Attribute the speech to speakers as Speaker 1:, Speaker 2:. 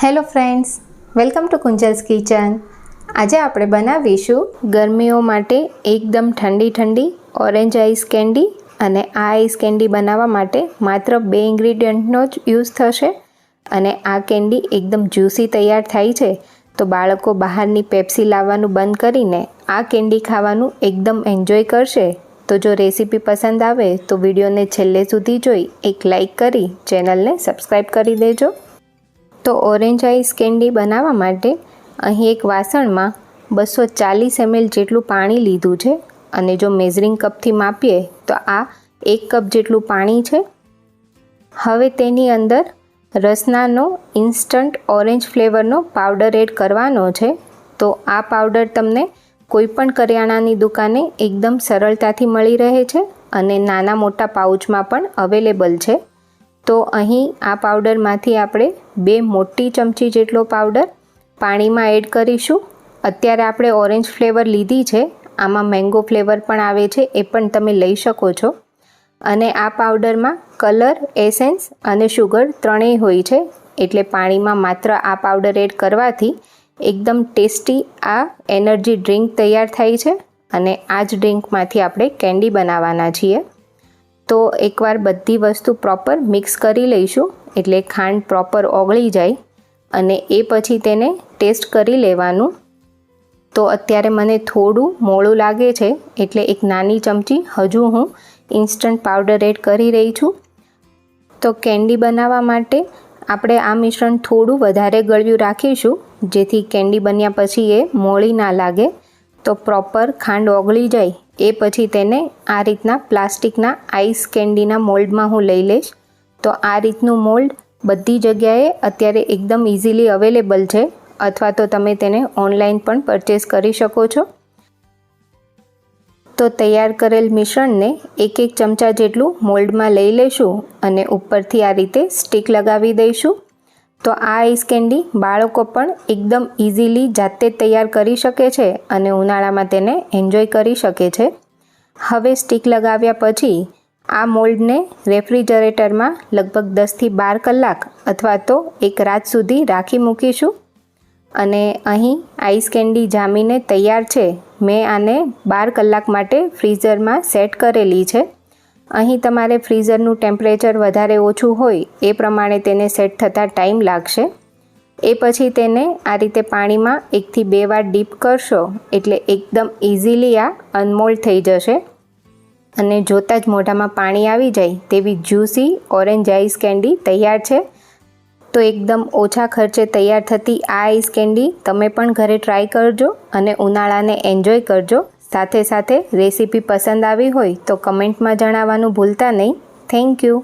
Speaker 1: Hello friends welcome to Kunjal's kitchen આજે આપણે બનાવીશું ગરમીઓ માટે એકદમ ઠંડી ઠંડી ઓરેન્જ આઈસ કેન્ડી અને આ આઈસ કેન્ડી બનાવવા માટે માત્ર બે ઇન્ગ્રીડિયન્ટનો જ યુઝ થશે. અને આ કેન્ડી એકદમ જ્યુસી તૈયાર થાય છે. તો બાળકો બહારની પેપ્સી લાવવાનું બંધ કરીને આ કેન્ડી ખાવાનું એકદમ એન્જોય કરશે. તો જો રેસીપી પસંદ આવે તો વિડીયોને છેલ્લે સુધી જોઈ એક લાઈક કરી ચેનલને સબસ્ક્રાઈબ કરી દેજો. તો ઓરેન્જ આઈસ કેન્ડી બનાવવા માટે અહીં એક વાસણમાં બસો ચાલીસ એમએલ જેટલું પાણી લીધું છે. અને જો મેઝરિંગ કપથી માપીએ તો આ એક કપ જેટલું પાણી છે. હવે તેની અંદર રસનાનો ઇન્સ્ટન્ટ ઓરેન્જ ફ્લેવરનો પાવડર એડ કરવાનો છે. તો આ પાવડર તમને કોઈપણ કરિયાણાની દુકાને એકદમ સરળતાથી મળી રહે છે. અને નાના મોટા પાઉચમાં પણ અવેલેબલ છે. તો અહીં આ પાવડરમાંથી આપણે બે મોટી ચમચી જેટલો પાવડર પાણીમાં એડ કરીશું. અત્યારે આપણે ઓરેન્જ ફ્લેવર લીધી છે. આમાં મેંગો ફ્લેવર પણ આવે છે, એ પણ તમે લઈ શકો છો. અને આ પાવડરમાં કલર, એસેન્સ અને શુગર ત્રણેય હોય છે. એટલે પાણીમાં માત્ર આ પાવડર એડ કરવાથી એકદમ ટેસ્ટી આ એનર્જી ડ્રિંક તૈયાર થાય છે. અને આ જ ડ્રિંકમાંથી આપણે કેન્ડી બનાવવાના છીએ. તો એકવાર બધી વસ્તુ પ્રોપર મિક્સ કરી લઈશું, એટલે ખાંડ પ્રોપર ઓગળી જાય અને એ પછી તેને ટેસ્ટ કરી લેવાનું. તો અત્યારે મને થોડું મોળું લાગે છે, એટલે એક નાની ચમચી હજુ હું ઇન્સ્ટન્ટ પાવડર એડ કરી રહી છું. તો કેન્ડી બનાવવા માટે આપણે આ મિશ્રણ થોડું વધારે ગળ્યું રાખીશું, જેથી કેન્ડી બન્યા પછી એ મોળી ના લાગે. તો પ્રોપર ખાંડ ઓગળી જાય એ પછી તેને આ રીતના પ્લાસ્ટિકના આઈસ કેન્ડીના મોલ્ડમાં હું લઈ લઈશ. તો આ રીતનું મોલ્ડ બધી જગ્યાએ અત્યારે એકદમ ઇઝીલી અવેલેબલ છે અથવા તો તમે તેને ઓનલાઈન પણ પરચેસ કરી શકો છો. તો તૈયાર કરેલ મિશ્રણને એક એક ચમચા જેટલું મોલ્ડમાં લઈ લઈશું અને ઉપરથી આ રીતે સ્ટીક લગાવી દઈશું. તો આ આઈસ કેન્ડી બાળકો પણ એકદમ ઇઝીલી જાતે તૈયાર કરી શકે છે અને ઉનાળામાં તેને એન્જોય કરી શકે છે. હવે સ્ટીક લગાવ્યા પછી આ મોલ્ડને રેફ્રિજરેટરમાં લગભગ દસથી બાર કલાક અથવા તો એક રાત સુધી રાખી મૂકીશું. અને અહીં આઈસ કેન્ડી જામીને તૈયાર છે. મેં આને બાર કલાક માટે ફ્રીઝરમાં સેટ કરેલી છે. અહીં તમારે ફ્રીઝરનું ટેમ્પરેચર વધારે ઓછું હોય એ પ્રમાણે તેને સેટ થતાં ટાઈમ લાગશે. એ પછી તેને આ રીતે પાણીમાં એકથી બે વાર ડીપ કરશો એટલે એકદમ ઇઝીલી આ અનમોલ્ડ થઈ જશે. અને જોતાં જ મોઢામાં પાણી આવી જાય તેવી જ્યુસી ઓરેન્જ આઈસ કેન્ડી તૈયાર છે. તો એકદમ ઓછા ખર્ચે તૈયાર થતી આ આઈસ કેન્ડી તમે પણ ઘરે ટ્રાય કરજો અને ઉનાળાને એન્જોય કરજો. સાથે સાથે રેસીપી પસંદ આવી હોય તો કમેન્ટમાં જણાવવાનું ભૂલતા નહીં. Thank you